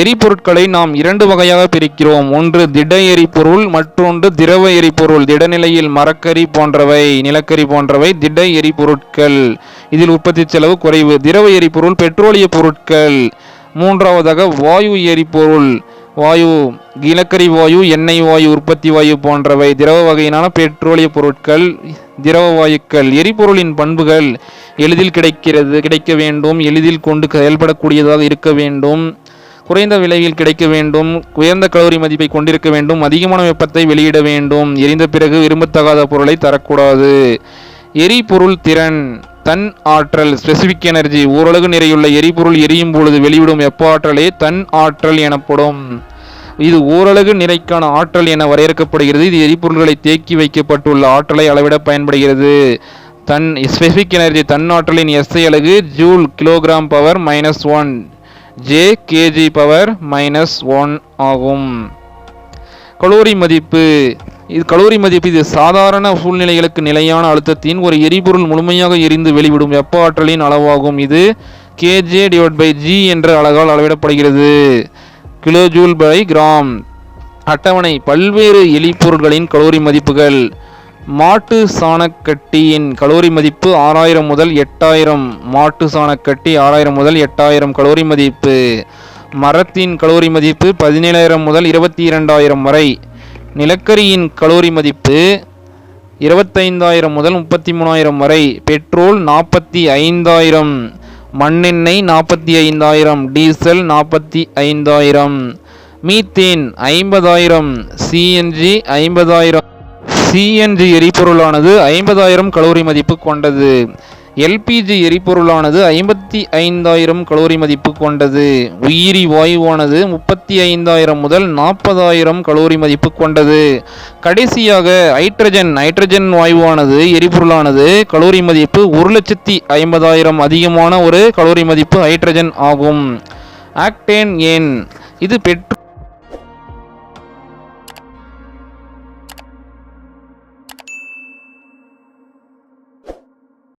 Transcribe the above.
எரிபொருட்களை நாம் இரண்டு வகையாக பிரிக்கிறோம். ஒன்று திட எரிபொருள் மற்றொன்று திரவ எரிபொருள். திடநிலையில் மரக்கரி போன்றவை நிலக்கரி போன்றவை திட எரிபொருட்கள். இதில் உற்பத்தி செலவு குறைவு. திரவ எரிபொருள் பெட்ரோலிய பொருட்கள். மூன்றாவதாக வாயு எரிபொருள். வாயு நிலக்கரி வாயு எண்ணெய் வாயு உற்பத்தி வாயு போன்றவை. திரவ வகையினான பெட்ரோலிய பொருட்கள் திரவ வாயுக்கள். எரிபொருளின் பண்புகள் எளிதில் கிடைக்கிறது கிடைக்க வேண்டும். எளிதில் கொண்டு செயல்படக்கூடியதாக இருக்க வேண்டும். குறைந்த விலையில் கிடைக்க வேண்டும் உயர்ந்த கலோரி மதிப்பை கொண்டிருக்க வேண்டும் அதிகமான வெப்பத்தை வெளியிட வேண்டும். எரிந்த பிறகு விரும்பத்தகாத பொருளை தரக்கூடாது. எரிபொருள் திறன் தன் ஆற்றல் ஸ்பெசிபிக் எனர்ஜி ஓரளவு நிறையுள்ள எரிபொருள் எரியும் பொழுது வெளிவிடும் வெப்ப ஆற்றலே தன் ஆற்றல் எனப்படும். இது ஓரலகு நிறைக்கான ஆற்றல் என வரையறுக்கப்படுகிறது. இது எரிபொருள்களை தேக்கி வைக்கப்பட்டுள்ள ஆற்றலை அளவிட பயன்படுகிறது. தன் ஸ்பெசிபிக் எனர்ஜி தன் ஆற்றலின் எஸ்ஐ அலகு joule kilogram power minus one J KG power minus one ஆகும். கலோரி மதிப்பு. இது கலோரி மதிப்பு இது சாதாரண சூழ்நிலைகளுக்கு நிலையான அழுத்தத்தின் ஒரு எரிபொருள் முழுமையாக எரிந்து வெளிவிடும் வெப்ப ஆற்றலின் அளவாகும். இது கேஜே டிவைட் பை ஜி என்ற அழகால் அளவிடப்படுகிறது. கிலோஜூல் பை கிராம் அட்டவணை பல்வேறு எலிப்பொருட்களின் கலோரி மதிப்புகள். மாட்டு சாணக்கட்டியின் கலோரி மதிப்பு ஆறாயிரம் முதல் எட்டாயிரம். மாட்டு சாணக்கட்டி ஆறாயிரம் முதல் எட்டாயிரம் கலோரி மதிப்பு. மரத்தின் கலோரி மதிப்பு பதினேழாயிரம் முதல் இருபத்தி இரண்டாயிரம் வரை. நிலக்கரியின் கலோரி மதிப்பு இருபத்தைந்தாயிரம் முதல் முப்பத்தி மூணாயிரம் வரை. பெட்ரோல் நாற்பத்தி ஐந்தாயிரம் மண்ணெண்ணெய் நாற்பத்தி ஐந்தாயிரம் டீசல் நாற்பத்தி ஐந்தாயிரம் மீத்தேன் ஐம்பதாயிரம் சிஎன்ஜி ஐம்பதாயிரம். சிஎன்ஜி எரிபொருளானது ஐம்பதாயிரம் கலோரி மதிப்பு கொண்டது. எல்பிஜி எரிபொருளானது ஐம்பத்தி ஐந்தாயிரம் கலோரி மதிப்பு கொண்டது. உயிரி வாயுவானது முப்பத்தி ஐந்தாயிரம் முதல் நாற்பதாயிரம் கலோரி மதிப்பு கொண்டது. கடைசியாக ஹைட்ரஜன் ஹைட்ரஜன் வாயுவானது எரிபொருளானது கலோரி மதிப்பு ஒரு லட்சத்தி ஐம்பதாயிரம் அதிகமான ஒரு கலோரி மதிப்பு ஹைட்ரஜன் ஆகும். ஆக்டேன் ஏன் இது பெட்ரோ